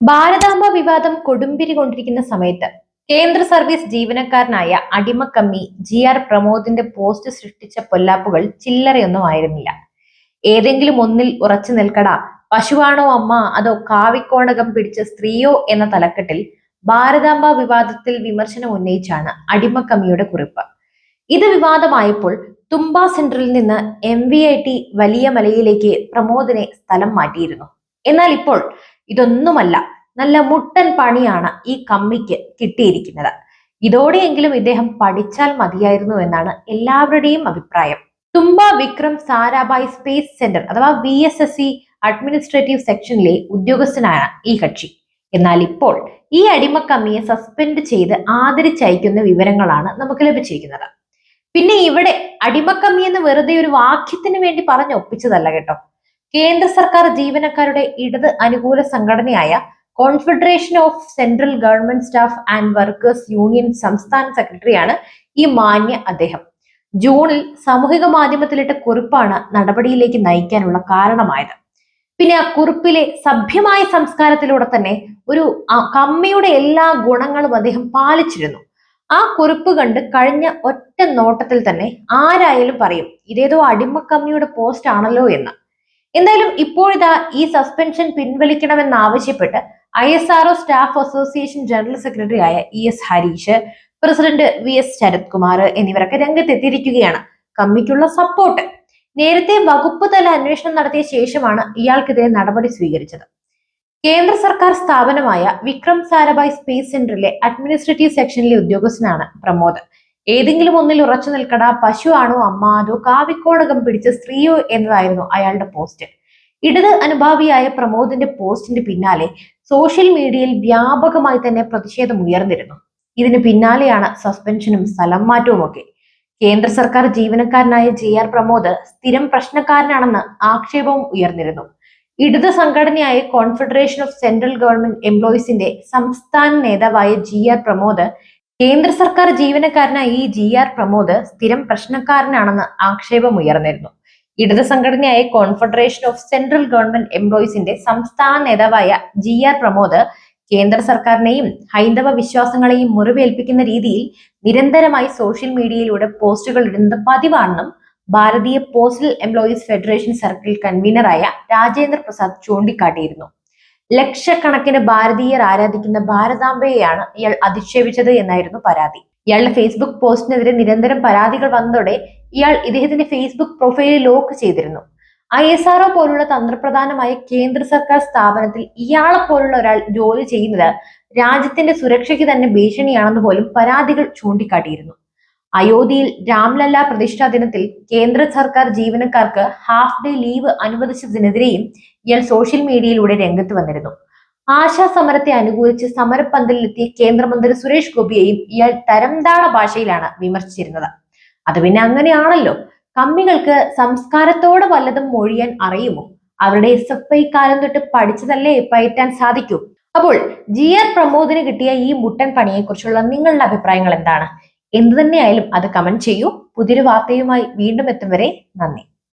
ഭാരതാംബ വിവാദം കൊടുമ്പിരി കൊണ്ടിരിക്കുന്ന സമയത്ത് കേന്ദ്ര സർവീസ് ജീവനക്കാരനായ അടിമക്കമ്മി ജി ആർ പ്രമോദിന്റെ പോസ്റ്റ് സൃഷ്ടിച്ച പൊല്ലാപ്പുകൾ ചില്ലറയൊന്നും ആയിരുന്നില്ല. ഏതെങ്കിലും ഒന്നിൽ ഉറച്ചു നിൽക്കട. പശുവാണോ അമ്മ? അതോ കാവിക്കോണകം പിടിച്ച സ്ത്രീയോ എന്ന തലക്കെട്ടിൽ ഭാരതാംബ വിവാദത്തിൽ വിമർശനം ഉന്നയിച്ചാണ് അടിമക്കമ്മിയുടെ കുറിപ്പ്. ഇത് വിവാദമായപ്പോൾ തുമ്പ സെന്ററിൽ നിന്ന് എം വി ഐ ടി വലിയ മലയിലേക്ക് പ്രമോദിനെ സ്ഥലം മാറ്റിയിരുന്നു. എന്നാൽ ഇപ്പോൾ ഇതൊന്നുമല്ല നല്ല മുട്ടൻ പണിയാണ് ഈ കമ്മിക്ക് കിട്ടിയിരിക്കുന്നത്. ഇതോടെയെങ്കിലും ഇദ്ദേഹം പഠിച്ചാൽ മതിയായിരുന്നു എന്നാണ് എല്ലാവരുടെയും അഭിപ്രായം. തുമ്പ വിക്രം സാരാഭായ് സ്പേസ് സെന്റർ അഥവാ V S S C administrative സെക്ഷനിലെ ഉദ്യോഗസ്ഥനാണ് ഈ കക്ഷി. എന്നാൽ ഇപ്പോൾ ഈ അടിമ കമ്മിയെ സസ്പെൻഡ് ചെയ്ത് ആദരിച്ചയക്കുന്ന വിവരങ്ങളാണ് നമുക്ക് ലഭിച്ചിരിക്കുന്നത്. പിന്നെ ഇവിടെ അടിമക്കമ്മി എന്ന് വെറുതെ ഒരു വാക്യത്തിന് വേണ്ടി പറഞ്ഞൊപ്പിച്ചതല്ല കേട്ടോ. കേന്ദ്ര സർക്കാർ ജീവനക്കാരുടെ ഇടത് അനുകൂല സംഘടനയായ confederation of central government staff and workers union സംസ്ഥാന സെക്രട്ടറിയാണ് ഈ മാന്യ അദ്ദേഹം. ജൂണിൽ സാമൂഹിക മാധ്യമത്തിലിട്ട കുറിപ്പാണ് നടപടിയിലേക്ക് നയിക്കാനുള്ള കാരണമായത്. പിന്നെ ആ കുറിപ്പിലെ സഭ്യമായ സംസ്കാരത്തിലൂടെ തന്നെ ഒരു കമ്മിയുടെ എല്ലാ ഗുണങ്ങളും അദ്ദേഹം പാലിച്ചിരുന്നു. ആ കുറിപ്പ് കണ്ട് കഴിഞ്ഞ ഒറ്റ നോട്ടത്തിൽ തന്നെ ആരായാലും പറയും ഇതേതോ അടിമക്കമ്മിയുടെ പോസ്റ്റ് ആണല്ലോ എന്ന്. എന്തായാലും ഇപ്പോഴിതാ ഈ suspension പിൻവലിക്കണമെന്നാവശ്യപ്പെട്ട് I S R O staff association general secretary ആയ E S Harish president V S Sarath Kumar എന്നിവരൊക്കെ രംഗത്തെത്തിയിരിക്കുകയാണ്. കമ്മിക്കുള്ള സപ്പോർട്ട് നേരത്തെ വകുപ്പ് തല അന്വേഷണം നടത്തിയ ശേഷമാണ് ഇയാൾക്കെതിരെ നടപടി സ്വീകരിച്ചത്. കേന്ദ്ര സർക്കാർ സ്ഥാപനമായ വിക്രം സാരഭായ് സ്പേസ് സെന്ററിലെ അഡ്മിനിസ്ട്രേറ്റീവ് സെക്ഷനിലെ ഉദ്യോഗസ്ഥനാണ് പ്രമോദ്. ഏതെങ്കിലും ഒന്നിൽ ഉറച്ചു നിൽക്കട പശു ആണോ അമ്മ അതോ കാവിക്കോണകം പിടിച്ച സ്ത്രീയോ എന്നതായിരുന്നു അയാളുടെ പോസ്റ്റ്. ഇടത് അനുഭാവിയായ പ്രമോദിന്റെ പോസ്റ്റിന്റെ പിന്നാലെ സോഷ്യൽ മീഡിയയിൽ വ്യാപകമായി തന്നെ പ്രതിഷേധം ഉയർന്നിരുന്നു. ഇതിന് പിന്നാലെയാണ് സസ്പെൻഷനും സ്ഥലം മാറ്റവും ഒക്കെ കേന്ദ്ര സർക്കാർ ജീവനക്കാരനായ ജെ ആർ പ്രമോദ് സ്ഥിരം പ്രശ്നക്കാരനാണെന്ന് ആക്ഷേപവും ഉയർന്നിരുന്നു. ഇടത് സംഘടനയായ കോൺഫെഡറേഷൻ ഓഫ് സെൻട്രൽ ഗവൺമെന്റ് എംപ്ലോയീസിന്റെ സംസ്ഥാന നേതാവായ ജി ആർ പ്രമോദ് കേന്ദ്ര സർക്കാർ ജീവനക്കാരനായ ഈ ജി ആർ പ്രമോദ് സ്ഥിരം പ്രശ്നക്കാരനാണെന്ന് ആക്ഷേപം ഉയർന്നിരുന്നു. ഇടത് സംഘടനയായ കോൺഫെഡറേഷൻ ഓഫ് സെൻട്രൽ ഗവൺമെന്റ് എംപ്ലോയീസിന്റെ സംസ്ഥാന നേതാവായ ജി ആർ പ്രമോദ് കേന്ദ്ര സർക്കാരിനെയും ഹൈന്ദവ വിശ്വാസങ്ങളെയും മുറിവേൽപ്പിക്കുന്ന രീതിയിൽ നിരന്തരമായി സോഷ്യൽ മീഡിയയിലൂടെ പോസ്റ്റുകൾ ഇടുന്നത് പതിവാണെന്നും Bharatiya postal employees federation circle കൺവീനറായ Rajendra Prasad ചൂണ്ടിക്കാട്ടിയിരുന്നു. ലക്ഷക്കണക്കിന് ഭാരതീയർ ആരാധിക്കുന്ന ഭാരതാംബയെയാണ് ഇയാൾ അധിക്ഷേപിച്ചത് എന്നായിരുന്നു പരാതി. ഇയാളുടെ ഫേസ്ബുക്ക് പോസ്റ്റിനെതിരെ നിരന്തരം പരാതികൾ വന്നതോടെ ഇയാൾ ഇദ്ദേഹത്തിന്റെ ഫേസ്ബുക്ക് പ്രൊഫൈൽ ലോക്ക് ചെയ്തിരുന്നു. ഐ എസ് ആർഒ പോലുള്ള തന്ത്രപ്രധാനമായ കേന്ദ്ര സർക്കാർ സ്ഥാപനത്തിൽ ഇയാളെ പോലുള്ള ഒരാൾ ജോലി ചെയ്യുന്നത് രാജ്യത്തിന്റെ സുരക്ഷയ്ക്ക് തന്നെ ഭീഷണിയാണെന്ന് പോലും പരാതികൾ ചൂണ്ടിക്കാട്ടിയിരുന്നു. അയോധ്യയിൽ രാംലല്ല പ്രതിഷ്ഠാ ദിനത്തിൽ കേന്ദ്ര സർക്കാർ ജീവനക്കാർക്ക് ഹാഫ് ഡേ ലീവ് അനുവദിച്ചതിനെതിരെയും ഇയാൾ സോഷ്യൽ മീഡിയയിലൂടെ രംഗത്ത് വന്നിരുന്നു. ആശാ സമരത്തെ അനുകൂലിച്ച് സമരപ്പന്തലിലെത്തിയ കേന്ദ്രമന്ത്രി സുരേഷ് ഗോപിയെയും ഇയാൾ തരംതാണ ഭാഷയിലാണ് വിമർശിച്ചിരുന്നത്. അത് പിന്നെ അങ്ങനെയാണല്ലോ. കമ്മികൾക്ക് സംസ്കാരത്തോടെ വല്ലതും മൊഴിയാൻ അറിയുമോ? അവരുടെ എസ് എഫ് ഐ കാലം തൊട്ട് പഠിച്ചതല്ലേ പയറ്റാൻ സാധിക്കൂ? അപ്പോൾ ജി ആർ പ്രമോദിന് കിട്ടിയ ഈ മുട്ടൻ പണിയെ കുറിച്ചുള്ള നിങ്ങളുടെ അഭിപ്രായങ്ങൾ എന്താണ്? എന്തു തന്നെയായാലും അത് കമന്റ് ചെയ്യൂ. പുതിയൊരു വാർത്തയുമായി വീണ്ടും എത്തും വരെ നന്ദി.